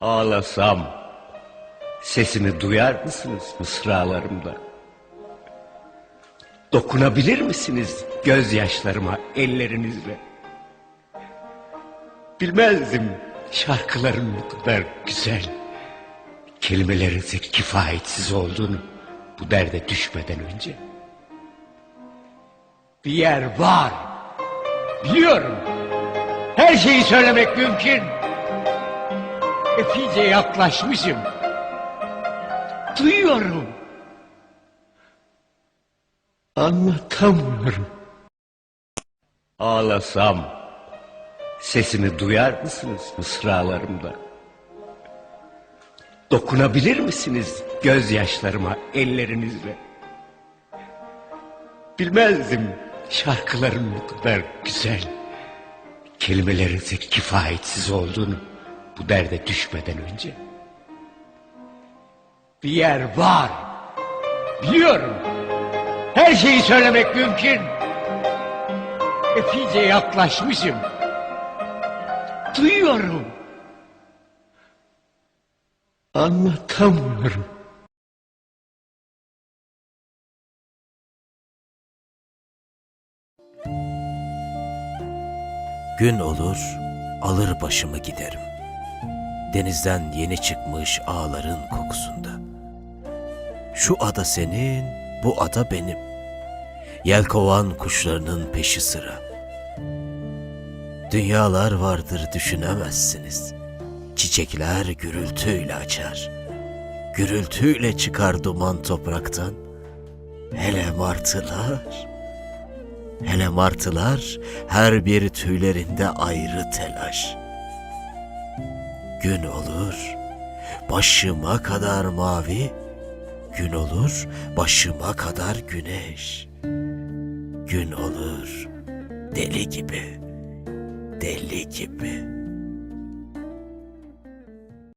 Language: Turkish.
Ağlasam sesimi duyar mısınız mısralarımda? Dokunabilir misiniz gözyaşlarıma ellerinizle? Bilmezdim şarkıların bu kadar güzel, kelimelerin kifayetsiz olduğunu bu derde düşmeden önce. Bir yer var, biliyorum. Her şeyi söylemek mümkün. Epeyce yaklaşmışım. Duyuyorum. Anlatamıyorum. Ağlasam sesimi duyar mısınız mısralarımda? Dokunabilir misiniz gözyaşlarıma ellerinizle? Bilmezdim şarkıların bu kadar güzel, kelimelerin ise kifayetsiz olduğunu bu derde düşmeden önce. Bir yer var, biliyorum. Her şeyi söylemek mümkün. Epeyce yaklaşmışım. Duyuyorum. Anlatamıyorum. Gün olur, alır başımı giderim. Denizden yeni çıkmış ağların kokusunda. Şu ada senin, bu ada benim. Yelkovan kuşlarının peşi sıra. Dünyalar vardır düşünemezsiniz. Çiçekler gürültüyle açar. Gürültüyle çıkar duman topraktan. Hele martılar... Hele martılar her bir tüylerinde ayrı telaş. Gün olur, başıma kadar mavi, gün olur, başıma kadar güneş. Gün olur, deli gibi, deli gibi.